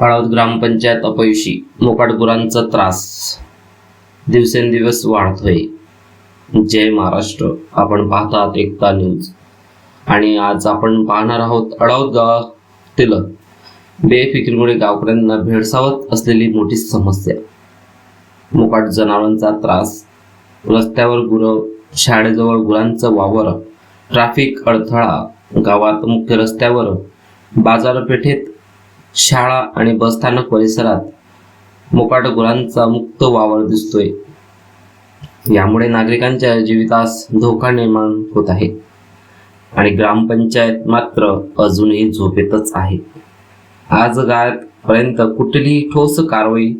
हळद ग्रामपंचायत अपयशी. मोकाटगुरांचा त्रास. दिवसेंदिवस वाढतोय. जय महाराष्ट्र. आपण पाहतात एकता न्यूज. आणि आज आपण पाहणार आहोत अडावत गावातील बेफिकीमुळे गावकऱ्यांना भेडसावत असलेली मोठी समस्या. मोकाट जनावरांचा त्रास. रस्त्यावर गुरं शाळेजवळ गुरांचा वावर. ट्रॅफिक अडथळा. गावात मुख्य रस्त्यावर बाजारपेठेत शाळा आणि बसस्थानक परिसरात मोकाट गुरांचा मुक्त वावर दिसतोय. यामुळे नागरिकांच्या जीवितास धोका निर्माण होत आहे. आणि ग्रामपंचायत मात्र अजूनही झोपेतच आहे. आज पर्यंत कुठलीही ठोस कारवाई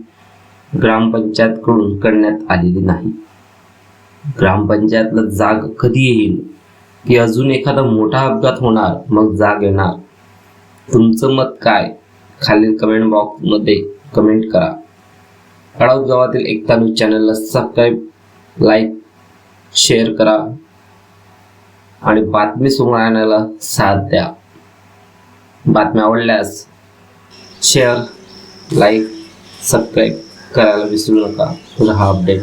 ग्रामपंचायतकडून करण्यात आलेली नाही. ग्रामपंचायतला जाग कधी येईल? की अजून एखादा मोठा अपघात होणार मग जाग येणार? तुमचं मत काय? खालील कमेंट बॉक्समध्ये कमेंट करा. अडाव गावातील एकता न्यूज चॅनलला सबस्क्राईब लाईक शेअर करा. आणि बातमी समोर आणायला साथ द्या. बातम्या आवडल्यास शेअर लाईक सबस्क्राईब करायला विसरू नका. रहा अपडेट